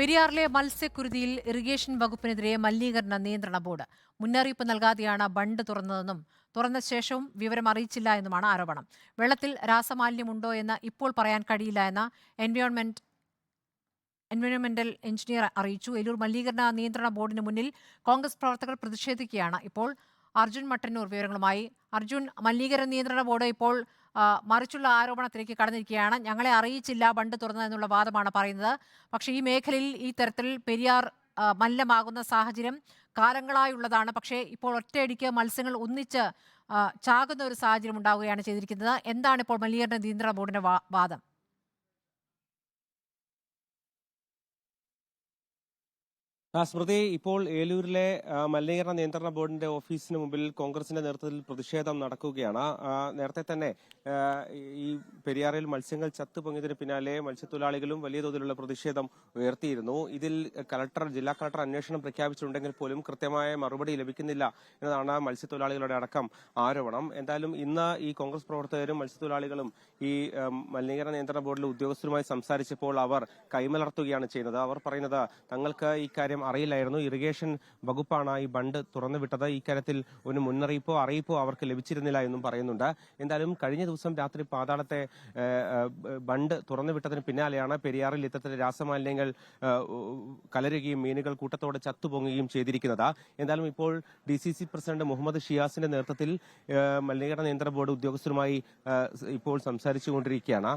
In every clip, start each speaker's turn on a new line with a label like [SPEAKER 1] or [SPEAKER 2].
[SPEAKER 1] പെരിയാറിലെ മത്സ്യക്കുരുതിയിൽ irrigation വകുപ്പിനെതിരെ മലിനീകരണ നിയന്ത്രണ board. മുന്നറിയിപ്പ് നൽകാതെയാണ് ബണ്ട് തുറന്നതെന്നും തുറന്ന ശേഷവും വിവരം അറിയിച്ചില്ല എന്നുമാണ് ആരോപണം. വെള്ളത്തിൽ രാസമാലിന്യമുണ്ടോ എന്ന് ഇപ്പോൾ പറയാൻ കഴിയില്ല എന്ന എൻവയോൺമെന്റ് എൻവയോൺമെന്റൽ എഞ്ചിനീയർ അറിയിച്ചു. എലൂർ മലിനീകരണ നിയന്ത്രണ ബോർഡിന് മുന്നിൽ കോൺഗ്രസ് പ്രവർത്തകർ പ്രതിഷേധിക്കുകയാണ്. ഇപ്പോൾ അർജുൻ മട്ടന്നൂർ വിവരങ്ങളുമായി. അർജുൻ മലിനീകരണ നിയന്ത്രണ ബോർഡ് ഇപ്പോൾ മറിച്ചുള്ള ആരോപണത്തിലേക്ക് കടന്നിരിക്കുകയാണ്. ഞങ്ങളെ അറിയിച്ചില്ല ബണ്ട് തുറന്നതെന്നുള്ള വാദമാണ് പറയുന്നത്. പക്ഷേ ഈ മേഖലയിൽ ഈ തരത്തിൽ പെരിയാർ മല്ലമാകുന്ന സാഹചര്യം കാലങ്ങളായുള്ളതാണ്. പക്ഷേ ഇപ്പോൾ ഒറ്റയടിക്ക് മത്സ്യങ്ങൾ ഒന്നിച്ച് ചാകുന്ന ഒരു സാഹചര്യം ഉണ്ടാവുകയാണ് ചെയ്തിരിക്കുന്നത്. എന്താണ് ഇപ്പോൾ മലിനീകരണ നിയന്ത്രണ ബോർഡിന്റെ വാദം?
[SPEAKER 2] ആ, സ്മൃതി ഇപ്പോൾ ഏലൂരിലെ മലിനീകരണ നിയന്ത്രണ ബോർഡിന്റെ ഓഫീസിന് മുമ്പിൽ കോൺഗ്രസിന്റെ നേതൃത്വത്തിൽ പ്രതിഷേധം നടക്കുകയാണ്. നേരത്തെ തന്നെ ഈ പെരിയാറിൽ മത്സ്യങ്ങൾ ചത്തുപൊങ്ങിയതിന് പിന്നാലെ മത്സ്യത്തൊഴിലാളികളും വലിയ തോതിലുള്ള പ്രതിഷേധം ഉയർത്തിയിരുന്നു. ഇതിൽ കലക്ടർ ജില്ലാ കളക്ടർ അന്വേഷണം പ്രഖ്യാപിച്ചിട്ടുണ്ടെങ്കിൽ പോലും കൃത്യമായ മറുപടി ലഭിക്കുന്നില്ല എന്നതാണ് മത്സ്യത്തൊഴിലാളികളുടെ അടക്കം ആരോപണം. എന്തായാലും ഇന്ന് ഈ കോൺഗ്രസ് പ്രവർത്തകരും മത്സ്യത്തൊഴിലാളികളും ഈ മലിനീകരണ നിയന്ത്രണ ബോർഡിലെ ഉദ്യോഗസ്ഥരുമായി സംസാരിച്ചപ്പോൾ അവർ കൈമലർത്തുകയാണ് ചെയ്യുന്നത്. അവർ പറയുന്നത് തങ്ങൾക്ക് ഈ കാര്യം അറിയില്ലായിരുന്നു. ഇറിഗേഷൻ വകുപ്പാണ് ഈ ബണ്ട് തുറന്നു തുറന്നുവിട്ടത്. ഇക്കാര്യത്തിൽ ഒരു മുന്നറിയിപ്പോ അറിയിപ്പോ അവർക്ക് ലഭിച്ചിരുന്നില്ല എന്നും പറയുന്നുണ്ട്. എന്തായാലും കഴിഞ്ഞ ദിവസം രാത്രി പാതാളത്തെ ബണ്ട് തുറന്നു വിട്ടതിന് പിന്നാലെയാണ് പെരിയാറിൽ ഇത്തരത്തിൽ രാസമാലിന്യങ്ങൾ കലരുകയും മീനുകൾ കൂട്ടത്തോടെ ചത്തുപൊങ്ങുകയും ചെയ്തിരിക്കുന്നത്. എന്തായാലും ഇപ്പോൾ D C C president Muhammad ഷിയാസിന്റെ നേതൃത്വത്തിൽ മലിനീകരണ നിയന്ത്രണ ബോർഡ് ഉദ്യോഗസ്ഥരുമായി ഇപ്പോൾ സംസാരിച്ചുകൊണ്ടിരിക്കുകയാണ്. കൊണ്ടിരിക്കുകയാണ്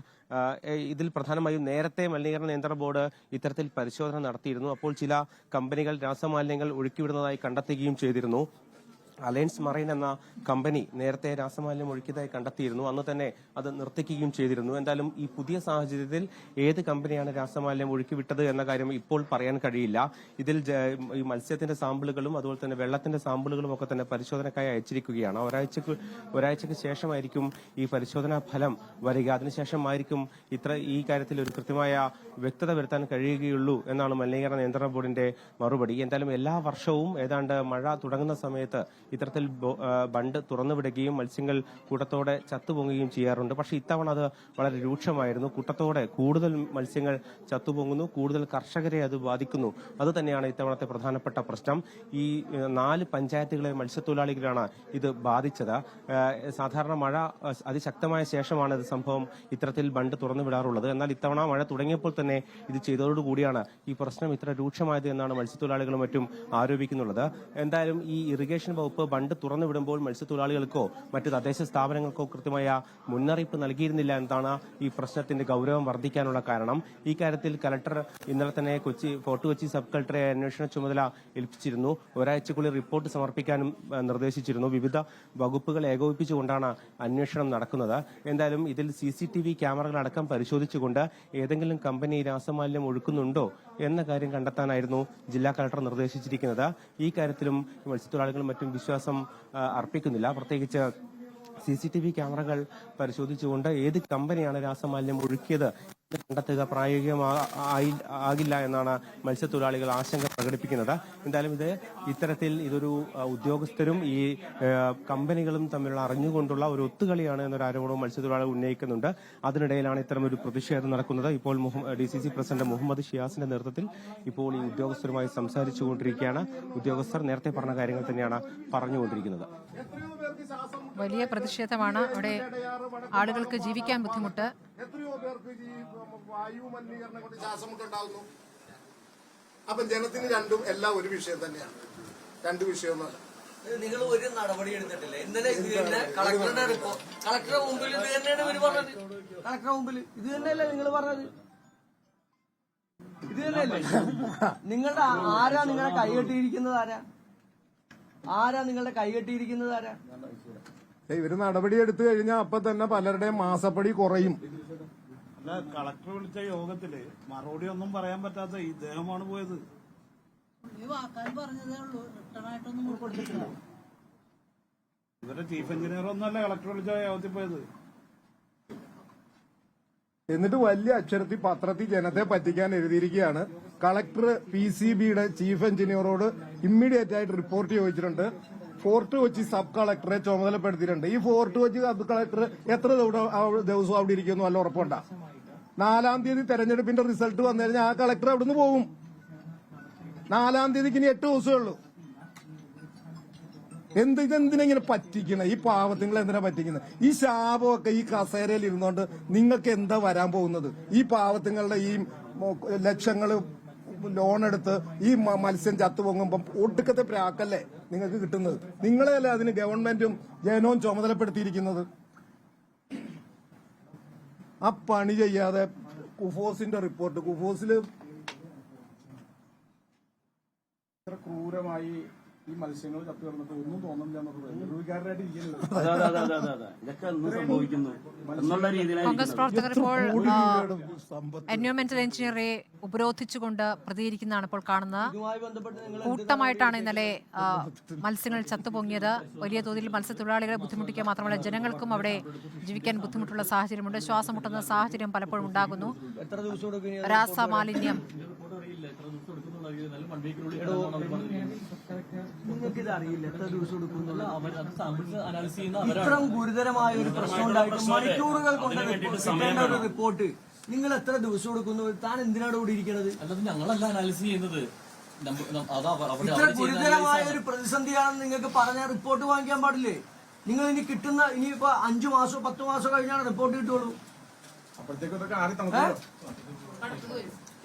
[SPEAKER 2] ഇതിൽ പ്രധാനമായും നേരത്തെ മലിനീകരണ നിയന്ത്രണ ബോർഡ് ഇത്തരത്തിൽ പരിശോധന നടത്തിയിരുന്നു. അപ്പോൾ ചില കമ്പനികൾ രാസമാലിന്യങ്ങൾ ഒഴുക്കിവിടുന്നതായി കണ്ടെത്തുകയും ചെയ്തിരുന്നു. അലയൻസ് മറൈൻ എന്ന കമ്പനി നേരത്തെ രാസമാലിന്യം ഒഴുക്കിയതായി കണ്ടെത്തിയിരുന്നു. അന്ന് തന്നെ അത് നിർത്തിക്കുകയും ചെയ്തിരുന്നു. എന്തായാലും ഈ പുതിയ സാഹചര്യത്തിൽ ഏത് കമ്പനിയാണ് രാസമാലിന്യം ഒഴുക്കിവിട്ടത് എന്ന കാര്യം ഇപ്പോൾ പറയാൻ കഴിയില്ല. ഇതിൽ ഈ മത്സ്യത്തിന്റെ സാമ്പിളുകളും അതുപോലെ തന്നെ വെള്ളത്തിന്റെ സാമ്പിളുകളും ഒക്കെ തന്നെ പരിശോധനക്കായി അയച്ചിരിക്കുകയാണ്. ഒരാഴ്ചക്ക് ഒരാഴ്ചക്ക് ശേഷമായിരിക്കും ഈ പരിശോധനാ ഫലം വരിക. അതിനുശേഷമായിരിക്കും ഇത്ര ഈ കാര്യത്തിൽ ഒരു കൃത്യമായ വ്യക്തത വരുത്താൻ കഴിയുകയുള്ളൂ എന്നാണ് മലിനീകരണ നിയന്ത്രണ ബോർഡിന്റെ മറുപടി. എന്തായാലും എല്ലാ വർഷവും ഏതാണ്ട് മഴ തുടങ്ങുന്ന സമയത്ത് ഇത്തരത്തിൽ ബണ്ട് തുറന്നുവിടുകയും മത്സ്യങ്ങൾ കൂട്ടത്തോടെ ചത്തുപൊങ്ങുകയും ചെയ്യാറുണ്ട്. പക്ഷേ ഇത്തവണ അത് വളരെ രൂക്ഷമായിരുന്നു. കൂട്ടത്തോടെ കൂടുതൽ മത്സ്യങ്ങൾ ചത്തുപൊങ്ങുന്നു കൂടുതൽ കർഷകരെ അത് ബാധിക്കുന്നു. അത് തന്നെയാണ് ഇത്തവണത്തെ പ്രധാനപ്പെട്ട പ്രശ്നം. ഈ നാല് പഞ്ചായത്തുകളെ മത്സ്യത്തൊഴിലാളികളാണ് ഇത് ബാധിച്ചത്. സാധാരണ മഴ അതിശക്തമായ ശേഷമാണ് ഇത് സംഭവം ഇത്തരത്തിൽ ബണ്ട് തുറന്നു വിടാറുള്ളത് എന്നാൽ ഇത്തവണ മഴ തുടങ്ങിയപ്പോൾ തന്നെ ഇത് ചെയ്തതോടുകൂടിയാണ് ഈ പ്രശ്നം ഇത്ര രൂക്ഷമായത് എന്നാണ് മത്സ്യത്തൊഴിലാളികളും മറ്റും ആരോപിക്കുന്നുള്ളത്. എന്തായാലും ഈ ഇറിഗേഷൻ വകുപ്പ് ബണ്ട് തുറന്നു വിടുമ്പോൾ മത്സ്യത്തൊഴിലാളികൾക്കോ മറ്റ് തദ്ദേശ സ്ഥാപനങ്ങൾക്കോ കൃത്യമായ മുന്നറിയിപ്പ് നൽകിയിരുന്നില്ല എന്നതാണ് ഈ പ്രശ്നത്തിന്റെ ഗൗരവം വർദ്ധിക്കാനുള്ള കാരണം. ഈ കാര്യത്തിൽ കലക്ടർ ഇന്നലെ തന്നെ കൊച്ചി ഫോർട്ട് കൊച്ചി സബ് കളക്ടറെ അന്വേഷണ ചുമതല ഏൽപ്പിച്ചിരുന്നു. ഒരാഴ്ചക്കുള്ളിൽ റിപ്പോർട്ട് സമർപ്പിക്കാനും നിർദ്ദേശിച്ചിരുന്നു. വിവിധ വകുപ്പുകൾ ഏകോപിപ്പിച്ചുകൊണ്ടാണ് അന്വേഷണം നടക്കുന്നത്. എന്തായാലും ഇതിൽ സി സി ടി വി ക്യാമറകളടക്കം പരിശോധിച്ചുകൊണ്ട് ഏതെങ്കിലും കമ്പനി രാസമാലിന്യം ഒഴുക്കുന്നുണ്ടോ എന്ന കാര്യം കണ്ടെത്താനായിരുന്നു ജില്ലാ കലക്ടർ നിർദ്ദേശിച്ചിരിക്കുന്നത്. ഈ കാര്യത്തിലും മത്സ്യത്തൊഴിലാളികളും മറ്റും വിശ്വാസം ആ, അർപ്പിക്കുന്നില്ല. പ്രത്യേകിച്ച് സി സി ടി വി ക്യാമറകൾ പരിശോധിച്ചുകൊണ്ട് ഏത് കമ്പനിയാണ് രാസമാലിന്യം ഒഴുക്കിയത്? കണ്ടെത്തുക പ്രായോഗികമായി ആകില്ല എന്നാണ് മത്സ്യത്തൊഴിലാളികൾ ആശങ്ക പ്രകടിപ്പിക്കുന്നത്. എന്തായാലും ഇത് ഇത്തരത്തിൽ ഇതൊരു ഉദ്യോഗസ്ഥരും ഈ കമ്പനികളും തമ്മിലുള്ള അറിഞ്ഞുകൊണ്ടുള്ള ഒരു ഒത്തുകളിയാണ് എന്നൊരു ആരോപണവും മത്സ്യത്തൊഴിലാളികൾ ഉന്നയിക്കുന്നുണ്ട്. അതിനിടയിലാണ് ഇത്തരം ഒരു പ്രതിഷേധം നടക്കുന്നത്. ഇപ്പോൾ D C C president Muhammad ഷിയാസിന്റെ നേതൃത്വത്തിൽ ഇപ്പോൾ ഈ ഉദ്യോഗസ്ഥരുമായി സംസാരിച്ചുകൊണ്ടിരിക്കുകയാണ്. ഉദ്യോഗസ്ഥർ നേരത്തെ പറഞ്ഞ കാര്യങ്ങൾ തന്നെയാണ് പറഞ്ഞുകൊണ്ടിരിക്കുന്നത്.
[SPEAKER 1] വലിയ പ്രതിഷേധമാണ്. അവിടെ ആളുകൾക്ക് ജീവിക്കാൻ ബുദ്ധിമുട്ട്.
[SPEAKER 3] എത്രയോ പേർക്ക് ഈ വായു മലിനീകരണം കൊണ്ട് ശ്വാസമുട്ടുണ്ടാകുന്നു അപ്പം ജനത്തിന് രണ്ടും എല്ലാം ഒരു വിഷയം തന്നെയാണ്. രണ്ട് വിഷയമൊന്നുമല്ല
[SPEAKER 4] നിങ്ങൾ ഒരു നടപടി എടുത്തിട്ടില്ല. ഇന്നലെ ഇത് തന്നെ കളക്ടറുടെ റിപ്പോർട്ട് കളക്ടറുടെ മുമ്പിൽ ഇത് തന്നെയാണ് പറഞ്ഞത്. കളക്ടറുടെ മുമ്പിൽ ഇത് തന്നെയല്ലേ നിങ്ങൾ പറഞ്ഞത്? ഇത് തന്നെയല്ലേ? നിങ്ങളുടെ ആരാ നിങ്ങളുടെ കൈകെട്ടിയിരിക്കുന്നത് ആരാ? ആരാ നിങ്ങളുടെ കൈകെട്ടിയിരിക്കുന്നത് ആരാ?
[SPEAKER 3] ഇവർ നടപടി എടുത്തു കഴിഞ്ഞാൽ അപ്പൊ തന്നെ പലരുടെയും മാസപ്പടി കുറയും.
[SPEAKER 5] അല്ല കളക്ടർ വിളിച്ച യോഗത്തിൽ മറുപടി ഒന്നും പറയാൻ പറ്റാത്ത ഇദ്ദേഹമാണ് പോയത്.
[SPEAKER 6] വാക്കാൻ പറഞ്ഞതേ ഉള്ളൂ. റിട്ടേൺ ആയിട്ടൊന്നും കൊടുത്തിട്ടില്ല.
[SPEAKER 5] ഇവരുടെ ചീഫ് എഞ്ചിനീയർ ഒന്നല്ല കളക്ടർ വിളിച്ച യോഗത്തിൽ പോയത്.
[SPEAKER 3] എന്നിട്ട് വലിയ അക്ഷരത്തിൽ പത്രത്തിൽ ജനത്തെ പറ്റിക്കാൻ എഴുതിയിരിക്കുകയാണ്. കളക്ടർ പി സി ബിയുടെ ചീഫ് എഞ്ചിനീയറോട് ഇമ്മീഡിയറ്റ് ആയിട്ട് റിപ്പോർട്ട് ചോദിച്ചിട്ടുണ്ട്. ഫോർട്ട് കൊച്ചി സബ് കളക്ടറെ ചുമതലപ്പെടുത്തിയിട്ടുണ്ട്. ഈ ഫോർട്ട് കൊച്ചി സബ് കളക്ടർ എത്ര ദിവസം അവിടെ ഇരിക്കുന്നു അല്ല ഉറപ്പുണ്ട? നാലാം തീയതി തെരഞ്ഞെടുപ്പിന്റെ റിസൾട്ട് വന്നു കഴിഞ്ഞാൽ ആ കളക്ടർ അവിടുന്ന് പോകും. നാലാം തീയതിക്ക് ഇനി എട്ട് ദിവസമേ ഉള്ളൂ. എന്ത് എന്തിനെ ഇങ്ങനെ പറ്റിക്കണേ ഈ പാവത്തുങ്ങൾ എന്തിനാ പറ്റിക്കുന്നത്? ഈ ശാപമൊക്കെ ഈ കസേരയിൽ ഇരുന്നോണ്ട് നിങ്ങൾക്ക് എന്താ വരാൻ പോകുന്നത്? ഈ പാവത്തുങ്ങളുടെ ഈ ലക്ഷങ്ങൾ ലോൺ എടുത്ത് ഈ മത്സ്യം ചത്തു പൊങ്ങുമ്പം ഒടുക്കത്തെ പ്രാക്കല്ലേ നിങ്ങൾക്ക് കിട്ടുന്നത്? നിങ്ങളെയല്ലേ അതിന് ഗവൺമെന്റും ജനവും ചുമതലപ്പെടുത്തിയിരിക്കുന്നത്? ആ പണി ചെയ്യാതെ കുഫോസിന്റെ റിപ്പോർട്ട്
[SPEAKER 5] കുഫോസിൽ ക്രൂരമായി ഈ മത്സ്യങ്ങൾ ചത്തു കിടന്നിട്ട് ഒന്നും തോന്നുന്നില്ല എന്നുള്ളത്
[SPEAKER 7] അതെ അതെ അതെ അതെ അതെ അതെ. ഇതൊക്കെ സംഭവിക്കുന്നു. എന്നുള്ള
[SPEAKER 1] കോൺഗ്രസ് പ്രവർത്തകർ ഇപ്പോൾ എൻവയോൺമെന്റൽ എഞ്ചിനീയറെ ഉപരോധിച്ചുകൊണ്ട് പ്രതികരിക്കുന്നതാണ് ഇപ്പോൾ കാണുന്നത്
[SPEAKER 4] ഇതുമായി ബന്ധപ്പെട്ട് നിങ്ങൾ
[SPEAKER 1] കൂട്ടമായിട്ടാണ് ഇന്നലെ മത്സ്യങ്ങൾ ചത്തുപൊങ്ങിയത്. വലിയ തോതിൽ മത്സ്യത്തൊഴിലാളികളെ ബുദ്ധിമുട്ടിക്കുക മാത്രമല്ല ജനങ്ങൾക്കും അവിടെ ജീവിക്കാൻ ബുദ്ധിമുട്ടുള്ള സാഹചര്യമുണ്ട്. ശ്വാസം മുട്ടുന്ന സാഹചര്യം പലപ്പോഴും ഉണ്ടാകുന്നു? രാസമാലിന്യം
[SPEAKER 4] നിങ്ങൾക്കിത് അറിയില്ല. എത്ര ദിവസം എടുക്കും ഇത്രയും ഗുരുതരമായ ഒരു പ്രശ്നം ഉണ്ടായിട്ട് മണിക്കൂറുകൾ കൊണ്ട് ഒരു റിപ്പോർട്ട് നിങ്ങൾ എത്ര ദിവസം കൊടുക്കുന്നു താൻ എന്തിനാണ് ഇവിടെ ഇരിക്കുന്നത്?
[SPEAKER 8] അല്ലാതെ ഞങ്ങളല്ല അനാലിസിസ് ചെയ്യുന്നത്. അതാ അവിടെ
[SPEAKER 4] ഇത്ര ഗുരുതരമായ ഒരു പ്രതിസന്ധിയാണെന്ന് നിങ്ങൾക്ക് പറഞ്ഞ റിപ്പോർട്ട് വാങ്ങിക്കാൻ പാടില്ലേ? നിങ്ങൾ ഇനി കിട്ടുന്ന ഇനിയിപ്പോ അഞ്ചു മാസോ പത്ത് മാസോ കഴിഞ്ഞാണ് റിപ്പോർട്ട് കിട്ടുള്ളൂ.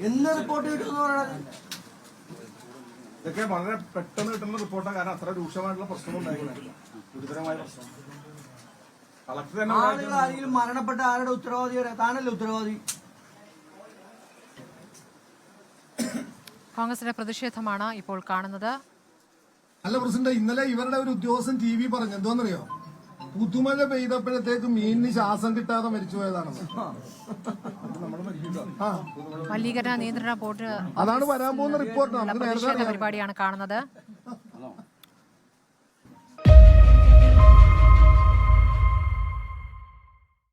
[SPEAKER 4] എന്ന് റിപ്പോർട്ട് കിട്ടുമെന്ന് പറയുന്നത്
[SPEAKER 5] ഇതൊക്കെ വളരെ പെട്ടെന്ന് കിട്ടുന്ന റിപ്പോർട്ടാണ്. കാരണം അത്ര രൂക്ഷമായിട്ടുള്ള പ്രശ്നം ഉണ്ടായിരുന്നു ഗുരുതരമായ പ്രശ്നം. കളക്ടർ തന്നെ
[SPEAKER 4] ആളുകൾ ആരെങ്കിലും മരണപ്പെട്ട ആരുടെ ഉത്തരവാദി വരെ താനല്ലേ ഉത്തരവാദി?
[SPEAKER 1] കോൺഗ്രസിന്റെ പ്രതിഷേധമാണ് ഇപ്പോൾ കാണുന്നത്.
[SPEAKER 3] അല്ല പ്രസിഡന്റ് ഇന്നലെ ഇവരുടെ ഒരു ഉദ്യോഗസ്ഥൻ ടി വി പറഞ്ഞു. എന്തോന്നറിയോ? പുതുമഴ പെയ്തപ്പോഴത്തേക്ക് മീനിന് ശ്വാസം കിട്ടാതെ മരിച്ചുപോയതാണെന്ന്. ആ.
[SPEAKER 1] മലിനീകരണ നിയന്ത്രണ ബോർഡ്
[SPEAKER 3] അതാണ് വരാൻ പോകുന്ന റിപ്പോർട്ട്.
[SPEAKER 1] പരിപാടിയാണ് കാണുന്നത്.